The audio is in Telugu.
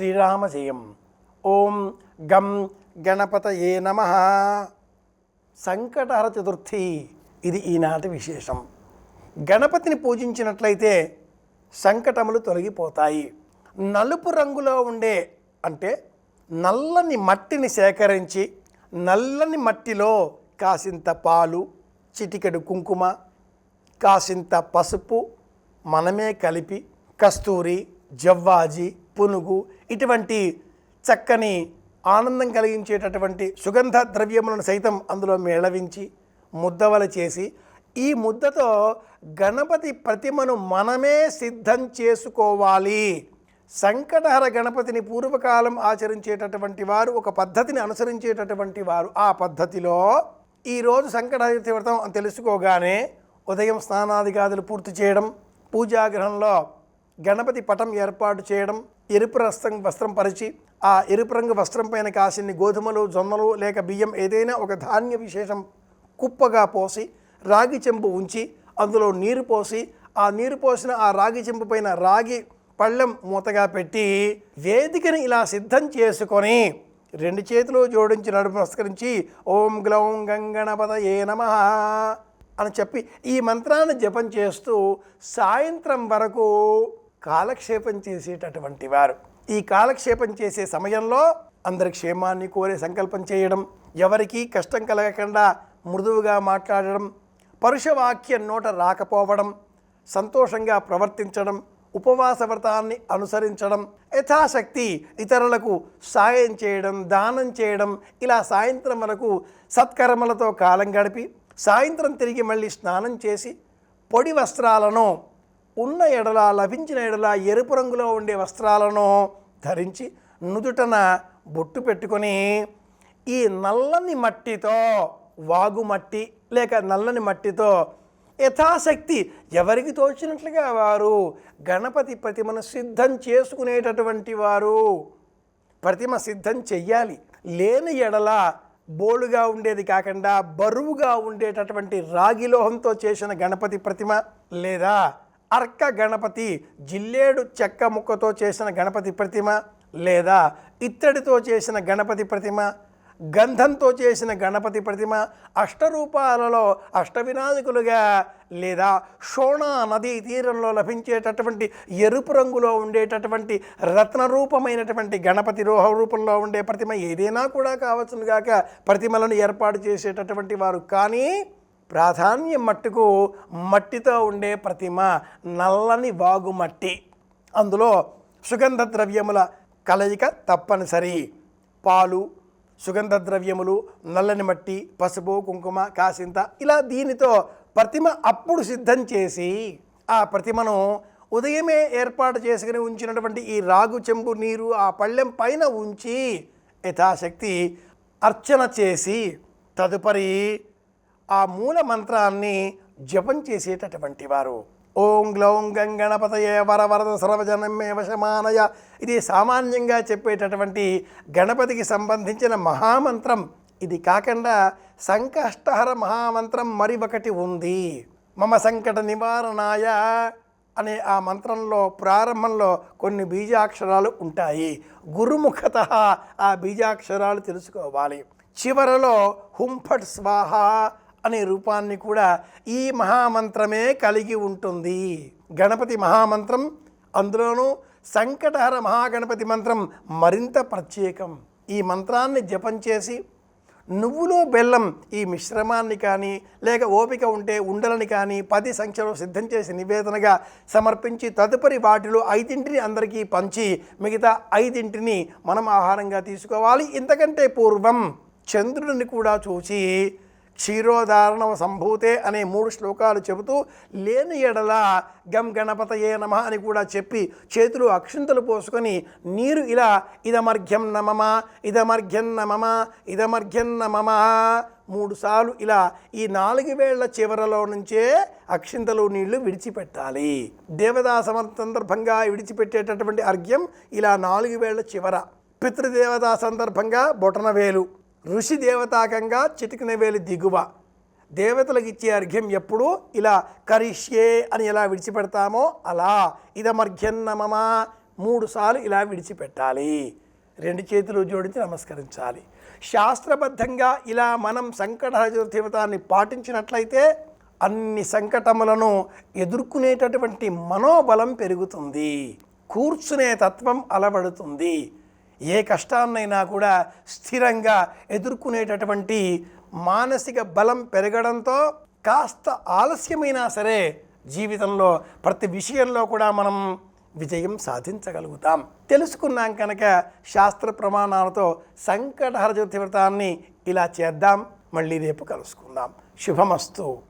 శ్రీరామజయం ఓం గం గణపతయే నమ సంకటహర చతుర్థి ఇది ఈనాటి విశేషం. గణపతిని పూజించినట్లయితే సంకటములు తొలగిపోతాయి. నలుపు రంగులో ఉండే అంటే నల్లని మట్టిని సేకరించి నల్లని మట్టిలో కాసింత పాలు చిటికెడు కుంకుమ కాసింత పసుపు మనమే కలిపి కస్తూరి జవ్వాజి పునుగు ఇటువంటి చక్కని ఆనందం కలిగించేటటువంటి సుగంధ ద్రవ్యములను సైతం అందులో మేళవించి ముద్దవల చేసి ఈ ముద్దతో గణపతి ప్రతిమను మనమే సిద్ధం చేసుకోవాలి. సంకటహర గణపతిని పూర్వకాలం ఆచరించేటటువంటి వారు ఒక పద్ధతిని అనుసరించేటటువంటి వారు ఆ పద్ధతిలో ఈరోజు సంకటహర వ్రతం అని తెలుసుకోగానే ఉదయం స్నానాదిగాదులు పూర్తి చేయడం పూజాగ్రహంలో గణపతి పటం ఏర్పాటు చేయడం ఎరుపు రస్తం వస్త్రం పరిచి ఆ ఎరుపు రంగు వస్త్రం పైన కాసిన్ని గోధుమలు జొన్నలు లేక బియ్యం ఏదైనా ఒక ధాన్య విశేషం కుప్పగా పోసి రాగి చెంబు ఉంచి అందులో నీరు పోసి ఆ నీరు పోసిన ఆ రాగి చెంబు పైన రాగి పళ్ళెం మూతగా పెట్టి వేదికని ఇలా సిద్ధం చేసుకొని రెండు చేతులు జోడించి నడుపు నమస్కరించి ఓం గ్లౌం గంగణపద ఏ నమ అని చెప్పి ఈ మంత్రాన్ని జపం చేస్తూ సాయంత్రం వరకు కాలక్షేపం చేసేటటువంటి వారు. ఈ కాలక్షేపం చేసే సమయంలో అందరి క్షేమాన్ని కోరే సంకల్పం చేయడం ఎవరికీ కష్టం కలగకుండా మృదువుగా మాట్లాడడం పరుషవాక్యం నోట రాకపోవడం సంతోషంగా ప్రవర్తించడం ఉపవాస వ్రతాన్ని అనుసరించడం యథాశక్తి ఇతరులకు సాయం చేయడం దానం చేయడం ఇలా సాయంత్రం వరకు సత్కర్మలతో కాలం గడిపి సాయంత్రం తిరిగి మళ్ళీ స్నానం చేసి పొడి వస్త్రాలను ఉన్న ఎడల లభించిన ఎడల ఎరుపు రంగులో ఉండే వస్త్రాలను ధరించి నుదుటన బొట్టు పెట్టుకొని ఈ నల్లని మట్టితో వాగు మట్టి లేక నల్లని మట్టితో యథాశక్తి ఎవరికి తోచినట్లుగా వారు గణపతి ప్రతిమను సిద్ధం చేసుకునేటటువంటి వారు. ప్రతిమ సిద్ధం చెయ్యాలి. లేని ఎడల బోలుగా ఉండేది కాకుండా బరువుగా ఉండేటటువంటి రాగి లోహంతో చేసిన గణపతి ప్రతిమ లేదా అర్క గణపతి జిల్లేడు చెక్క ముక్కతో చేసిన గణపతి ప్రతిమ లేదా ఇత్తడితో చేసిన గణపతి ప్రతిమ గంధంతో చేసిన గణపతి ప్రతిమ అష్టరూపాలలో అష్టవినాయకులుగా లేదా షోణా నదీ తీరంలో లభించేటటువంటి ఎరుపు రంగులో ఉండేటటువంటి రత్నరూపమైనటువంటి గణపతి రోహ రూపంలో ఉండే ప్రతిమ ఏదైనా కూడా కావచ్చును గాక ప్రతిమలను ఏర్పాటు చేసేటటువంటి వారు. కానీ ప్రాధాన్యం మట్టుకు మట్టితో ఉండే ప్రతిమ నల్లని వాగు మట్టి అందులో సుగంధ ద్రవ్యముల కలయిక తప్పనిసరి. పాలు సుగంధ ద్రవ్యములు నల్లని మట్టి పసుపు కుంకుమ కాసింత ఇలా దీనితో ప్రతిమ అప్పుడు సిద్ధం చేసి ఆ ప్రతిమను ఉదయమే ఏర్పాటు చేసుకుని ఉంచినటువంటి ఈ రాగు చెంబు నీరు ఆ పళ్ళెం పైన ఉంచి యథాశక్తి అర్చన చేసి తదుపరి ఆ మూల మంత్రాన్ని జపం చేసేటటువంటి వారు. ఓం గ్లౌం గంగణపతయే వర వరద సర్వజనమే వశమానయ. ఇది సామాన్యంగా చెప్పేటటువంటి గణపతికి సంబంధించిన మహామంత్రం. ఇది కాకుండా సంకష్టహర మహామంత్రం మరి ఒకటి ఉంది. మమ సంకట నివారణాయ అనే ఆ మంత్రంలో ప్రారంభంలో కొన్ని బీజాక్షరాలు ఉంటాయి. గురుముఖత ఆ బీజాక్షరాలు తెలుసుకోవాలి. చివరలో హుంఫట్ స్వాహ అనే రూపాన్ని కూడా ఈ మహామంత్రమే కలిగి ఉంటుంది. గణపతి మహామంత్రం అందులోనూ సంకటహర మహాగణపతి మంత్రం మరింత ప్రత్యేకం. ఈ మంత్రాన్ని జపం చేసి నువ్వులో బెల్లం ఈ మిశ్రమాన్ని కానీ లేక ఓపిక ఉంటే ఉండలని కానీ పది సంఖ్యలో సిద్ధం చేసి నివేదనగా సమర్పించి తదుపరి వాటిలో ఐదింటిని అందరికీ పంచి మిగతా ఐదింటిని మనం ఆహారంగా తీసుకోవాలి. ఇంతకంటే పూర్వం చంద్రుడిని కూడా చూసి క్షీరోదారణం సంభూతే అనే మూడు శ్లోకాలు చెబుతూ లేని ఎడల గం గణపతయే నమ అని కూడా చెప్పి చేతులు అక్షింతలు పోసుకొని నీరు ఇలా ఇదమర్ఘ్యం నమమ ఇదమర్ఘ్యం నమమ ఇదమర్ఘ్యం నమమ మూడుసార్లు ఇలా ఈ నాలుగు వేళ్ళ చివరలో నుంచే అక్షింతలు నీళ్ళు విడిచిపెట్టాలి. దేవతా సందర్భంగా విడిచిపెట్టేటటువంటి అర్ఘ్యం ఇలా నాలుగు వేళ్ళ చివర. పితృదేవతా సందర్భంగా బొటనవేలు. ఋషి దేవతాకంగా చితికినవేలి దిగువ. దేవతలకు ఇచ్చే అర్ఘ్యం ఎప్పుడు ఇలా కరిష్యే అని ఎలా విడిచిపెడతామో అలా ఇదమర్ఘ్యన్నమమ మూడు సార్లు ఇలా విడిచిపెట్టాలి. రెండు చేతులు జోడించి నమస్కరించాలి. శాస్త్రబద్ధంగా ఇలా మనం సంకటహర దేవతాన్ని పాటించినట్లయితే అన్ని సంకటములను ఎదుర్కొనేటటువంటి మనోబలం పెరుగుతుంది. కూర్చునే తత్వం అలవడుతుంది. ఏ కష్టాన్నైనా కూడా స్థిరంగా ఎదుర్కొనేటటువంటి మానసిక బలం పెరగడంతో కాస్త ఆలస్యమైనా సరే జీవితంలో ప్రతి విషయంలో కూడా మనం విజయం సాధించగలుగుతాం. తెలుసుకున్నాం కనుక శాస్త్ర ప్రమాణాలతో సంకటహర చతుర్థి వ్రతాన్ని ఇలా చేద్దాం. మళ్ళీ రేపు కలుసుకుందాం. శుభమస్తు.